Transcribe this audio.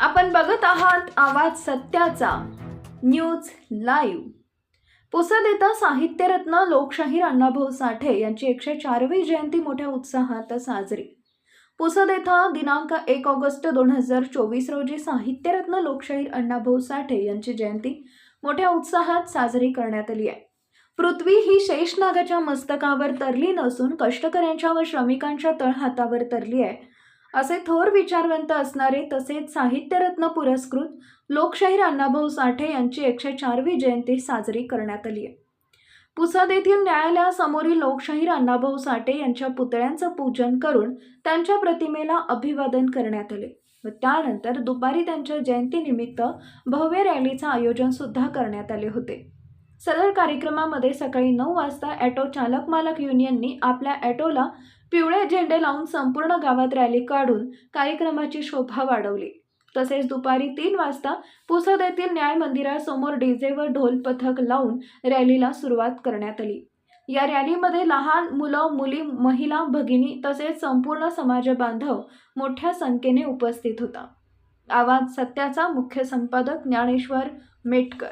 आपण बघत आहात आवाज सत्याचा न्यूज लाईव्ह. पुसद देता साहित्यरत्न लोकशाहीर अण्णाभाऊ साठे यांची एकशे चारवी जयंती मोठ्या उत्साहात साजरी. पुसद येथे दिनांक एक ऑगस्ट दोन हजार चोवीस रोजी साहित्यरत्न लोकशाहीर अण्णाभाऊ साठे यांची जयंती मोठ्या उत्साहात साजरी करण्यात आली आहे. पृथ्वी ही शेषनागाच्या मस्तकावर तरली नसून कष्टकऱ्यांच्या व श्रमिकांच्या तळहातावर तरली आहे. असे थोर विचारवंत असणारे तसेच साहित्यरत्न पुरस्कृत लोकशाहीर अण्णाभाऊ साठे यांची एकशे चारवी जयंती साजरी करण्यात आली आहे. पुसद येथील न्यायालयासमोरील लोकशाहीर अण्णाभाऊ साठे यांच्या पुतळ्यांचं पूजन करून त्यांच्या प्रतिमेला अभिवादन करण्यात आले व त्यानंतर दुपारी त्यांच्या जयंतीनिमित्त भव्य रॅलीचं आयोजन सुद्धा करण्यात आले होते. सदर कार्यक्रमामध्ये सकाळी नऊ वाजता ॲटो चालक मालक युनियननी आपल्या ॲटोला पिवळे झेंडे लावून संपूर्ण गावात रॅली काढून कार्यक्रमाची शोभा वाढवली. तसेच दुपारी तीन वाजता पुसद येथील न्याय मंदिरासमोर डीजे व ढोल पथक लावून रॅलीला सुरुवात करण्यात आली. या रॅलीमध्ये लहान मुलं मुली महिला भगिनी तसेच संपूर्ण समाज बांधव मोठ्या संख्येने उपस्थित होता. आवाज सत्याचा मुख्य संपादक ज्ञानेश्वर मेटकर.